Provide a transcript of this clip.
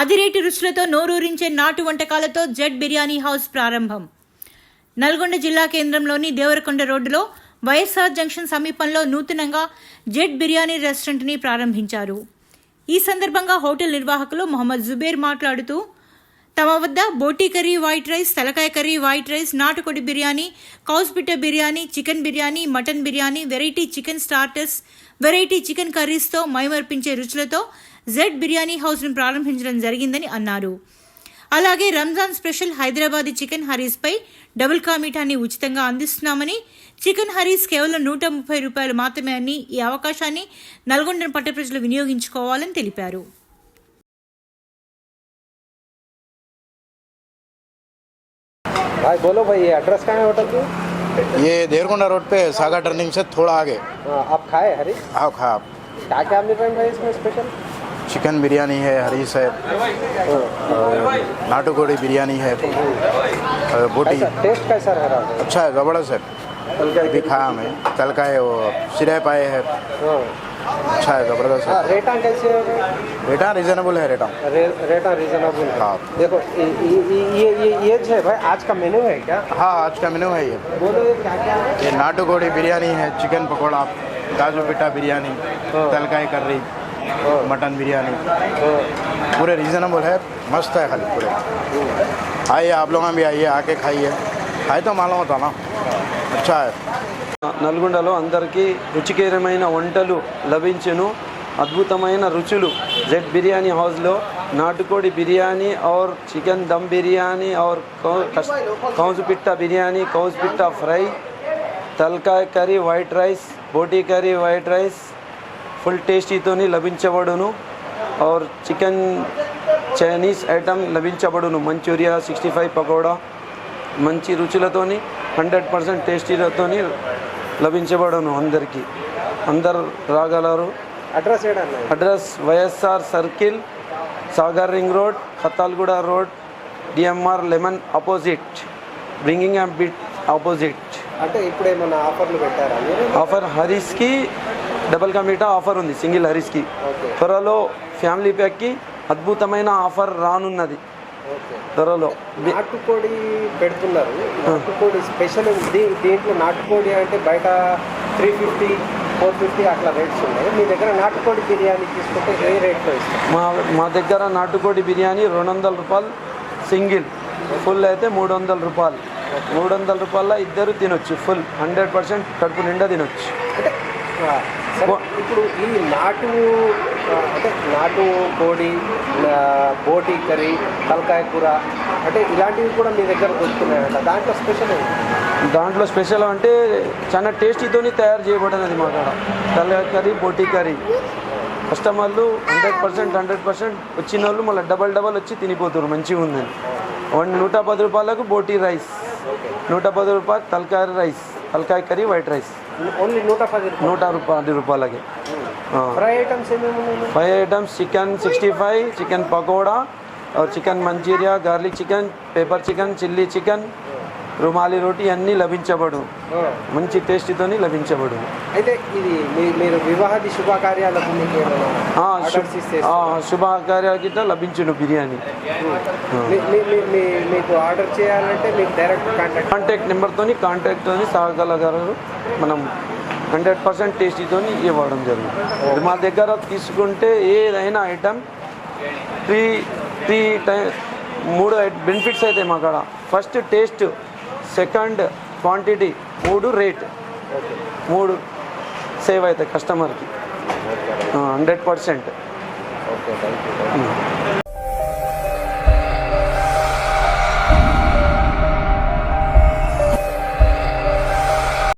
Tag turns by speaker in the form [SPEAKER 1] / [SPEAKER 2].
[SPEAKER 1] అదిరేటి రుచులతో నోరూరించే నాటు వంటకాలతో Z biryani house ప్రారంభం. నల్గొండ జిల్లా కేంద్రంలోని దేవరకొండ రోడ్డులో వైఎస్ఆర్ జంక్షన్ సమీపంలో నూతనంగా జెడ్ బిర్యానీ రెస్టారెంట్ని ప్రారంభించారు. ఈ సందర్భంగా హోటల్ నిర్వాహకులు మొహమ్మద్ జుబేర్ మాట్లాడుతూ తమ వద్ద బోటీ కర్రీ వైట్ రైస్ తలకాయ కర్రీ వైట్ రైస్ నాటుకోడి biryani కౌస్బిట్ట biryani chicken biryani mutton biryani variety chicken starters variety chicken కర్రీస్తో మైమర్పించే రుచులతో జెడ్ బిర్యానీ హౌస్ను ప్రారంభించడం జరిగిందని అన్నారు. అలాగే రంజాన్ స్పెషల్ హైదరాబాదీ చికెన్ హరీస్పై డబుల్ కా మీఠాన్ని ఉచితంగా అందిస్తున్నామని చికెన్ హరీస్ కేవలం నూట ముప్పై రూపాయలు మాత్రమే అని ఈ అవకాశాన్ని నల్గొండ పట్టణ ప్రజలు వినియోగించుకోవాలని తెలిపారు.
[SPEAKER 2] भाई बोलो भाई ये एड्रेस कहाँ है होटल की?
[SPEAKER 3] ये देरकोंडा रोड पे सागा टर्निंग से थोड़ा आगे।
[SPEAKER 2] हाँ, आप खाए हरी?
[SPEAKER 3] आओ खा। आप
[SPEAKER 2] क्या क्या मिल रहा है भाई इसमें स्पेशल
[SPEAKER 3] चिकन बिरयानी है हरीस है। और नाटुकोड़ी बिरयानी है। बोटी।
[SPEAKER 2] टेस्ट कैसा रह रहा है?
[SPEAKER 3] अच्छा है ज़बरदस्त है। अभी खाया मैं कल का है वो सिरे पाए है।
[SPEAKER 2] हाँ।
[SPEAKER 3] अच्छा है ज़बरदस्त
[SPEAKER 2] हाँ,
[SPEAKER 3] है
[SPEAKER 2] रेटा कैसे है?
[SPEAKER 3] रेटा रीजनेबल है रेटा।
[SPEAKER 2] रे, रेटा रीजनेबल है।
[SPEAKER 3] हाँ।
[SPEAKER 2] देखो ये ये ये जो है भाई आज का मेन्यू है क्या?
[SPEAKER 3] हाँ आज का मेनू है ये।
[SPEAKER 2] बोलो ये क्या क्या है?
[SPEAKER 3] ये नाटुकोड़ी बिरयानी है चिकन पकौड़ा काजू पिटा बिरयानी
[SPEAKER 2] हाँ।
[SPEAKER 3] तलकाई कर्री मटन बिरयानी।
[SPEAKER 2] हाँ,
[SPEAKER 3] पूरे रीजनेबल है मस्त है खाली पूरे। आइए आप लोग भी आइए आके खाइए। అయితే మనం అవుతాను
[SPEAKER 4] నల్గొండలో అందరికీ రుచికరమైన వంటలు లభించును. అద్భుతమైన రుచులు. జెడ్ బిర్యానీ హౌస్లో నాటుకోడి biryani or chicken dum biryani or కౌజు పిట్ట బిర్యానీ కౌజు పిట్ట ఫ్రై తల్కాయ కర్రీ వైట్ రైస్ బోటీ కర్రీ వైట్ రైస్ ఫుల్ టేస్టీతోని లభించబడును. ఆర్ చికెన్ చైనీస్ ఐటమ్ లభించబడును. మంచూరియా సిక్స్టీ ఫైవ్ పకోడా మంచి రుచులతోని హండ్రెడ్ పర్సెంట్ టేస్టీలతో లభించబడను అందరికీ. అందరు రాగలరు.
[SPEAKER 2] Address
[SPEAKER 4] address YSR circle Sagar ring road Kattalguda road DMR lemon opposite bringing and bit opposite.
[SPEAKER 2] అంటే ఇప్పుడు ఏమైనా ఆఫర్లు పెట్టారా?
[SPEAKER 4] ఆఫర్ హరీష్కి డబల్ కంప్యూటర్ ఆఫర్ ఉంది సింగిల్
[SPEAKER 2] హరీష్కి.
[SPEAKER 4] త్వరలో ఫ్యామిలీ ప్యాక్కి అద్భుతమైన ఆఫర్ రానున్నది. బి-
[SPEAKER 2] నాటుకోడి పెడుతున్నారు. నాటుకోడి స్పెషల్ దీంట్లో నాటుకోడి అంటే బయట త్రీ ఫిఫ్టీ ఫోర్ ఫిఫ్టీ అట్లా రేట్స్ ఉన్నాయి. మీ దగ్గర నాటుకోడి బిర్యానీ తీసుకుంటే ఏ రేట్లో ఇస్తారు?
[SPEAKER 4] మా మా దగ్గర నాటుకోడి బిర్యానీ రెండు వందల రూపాయలు సింగిల్. ఫుల్ అయితే మూడు వందల రూపాయలు. మూడు వందల రూపాయల ఇద్దరు తినొచ్చు. ఫుల్ హండ్రెడ్ పర్సెంట్ కడుపు నిండా తినొచ్చు.
[SPEAKER 2] ఇప్పుడు ఈ నాటు అంటే నాటు కోడి బోటి కర్రీ తలకాయ కూర అంటే ఇలాంటివి కూడా మీ దగ్గర దొరుకుతున్నాయంట దాంట్లో స్పెషల్
[SPEAKER 4] దాంట్లో స్పెషల్ అంటే చాలా టేస్టీతోని తయారు చేయబడినది మా కాడ. తలకాయ కర్రీ బోటీ కర్రీ. కస్టమర్లు హండ్రెడ్ పర్సెంట్ హండ్రెడ్ పర్సెంట్ వచ్చిన వాళ్ళు మళ్ళీ డబల్ డబల్ వచ్చి తినిపోతారు మంచిగా ఉందని. వన్ నూట పది రూపాయలకు బోటీ రైస్. నూట పది రూపాయలు తలకాయ రైస్ తలకాయ కర్రీ వైట్ రైస్.
[SPEAKER 2] ఓన్లీ నూట పది
[SPEAKER 4] నూట రూపాయ పది రూపాయలకి.
[SPEAKER 2] ఫ్రై ఐటమ్స్ ఏమేమి
[SPEAKER 4] items chicken sixty five chicken pakoda chicken Manchuria garlic chicken pepper chicken chilli chicken rumali roti అన్నీ లభించబడు. మంచి టేస్టీతోని లభించబడు.
[SPEAKER 2] అయితే ఇది మీరు వివాహాది శుభకార్యాలకు
[SPEAKER 4] లభించును బిర్యానీ.
[SPEAKER 2] మీకు ఆర్డర్ చేయాలంటే మీకు డైరెక్ట్ కాంటాక్ట్
[SPEAKER 4] కాంటాక్ట్ నెంబర్తోని కాంటాక్ట్తోని సాగలగారు మనం హండ్రెడ్ పర్సెంట్ టేస్టీతోని ఇవ్వడం జరుగుతుంది మా దగ్గర తీసుకుంటే ఏదైనా ఐటమ్ త్రీ త్రీ టై మూడు బెనిఫిట్స్ అయితే మా కాడ. ఫస్ట్ టేస్ట్ సెకండ్ క్వాంటిటీ మూడు రేట్. మూడు సేవ్ అవుతాయి కస్టమర్కి. Hundred percent.
[SPEAKER 2] Okay thank you